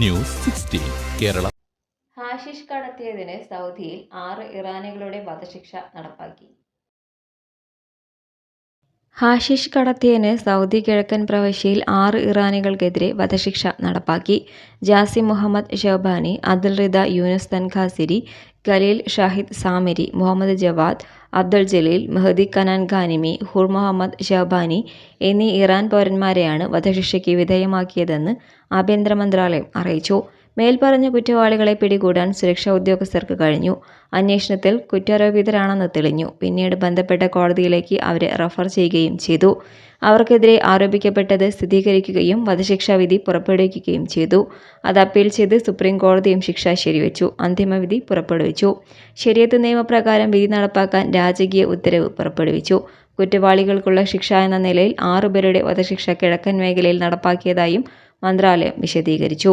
News sixteen Kerala. Hashish കടത്തിയതിന് സൗദിയിൽ ആറ് ഇറാനികളുടെ വധശിക്ഷ നടപ്പാക്കി. ഹാഷിഷ് കടത്തിയതിന് സൗദി കിഴക്കൻ പ്രവിശ്യയിൽ ആറ് ഇറാനികൾക്കെതിരെ വധശിക്ഷ നടപ്പാക്കി. Jasi Mohammad Shebani Abdul Rida Younes Tankhasiri Khalil Shahid Samari Mohammad Javad Abdul Jalil Mehdi Kanan Khanimi Hur Mohammad Shahbani എന്നീ ഇറാൻ പൗരന്മാരെയാണ് വധശിക്ഷയ്ക്ക് വിധേയമാക്കിയതെന്ന് ആഭ്യന്തര മന്ത്രാലയം അറിയിച്ചു. മേൽപ്പറഞ്ഞ കുറ്റവാളികളെ പിടികൂടാൻ സുരക്ഷാ ഉദ്യോഗസ്ഥർക്ക് കഴിഞ്ഞു. അന്വേഷണത്തിൽ കുറ്റാരോപിതരാണെന്ന് തെളിഞ്ഞു. പിന്നീട് ബന്ധപ്പെട്ട കോടതിയിലേക്ക് അവരെ റഫർ ചെയ്യുകയും ചെയ്തു. അവർക്കെതിരെ ആരോപിക്കപ്പെട്ടത് സ്ഥിരീകരിക്കുകയും വധശിക്ഷാ വിധി പുറപ്പെടുവിക്കുകയും ചെയ്തു. അത് അപ്പീൽ ചെയ്ത് സുപ്രീം കോടതിയും ശിക്ഷ ശരിവച്ചു. അന്തിമവിധി പുറപ്പെടുവിച്ചു. ശരിയത്ത് നിയമപ്രകാരം വിധി നടപ്പാക്കാൻ രാജകീയ ഉത്തരവ് പുറപ്പെടുവിച്ചു. കുറ്റവാളികൾക്കുള്ള ശിക്ഷ എന്ന നിലയിൽ ആറുപേരുടെ വധശിക്ഷ കിഴക്കൻ മേഖലയിൽ നടപ്പാക്കിയതായും മന്ത്രാലയം വിശദീകരിച്ചു.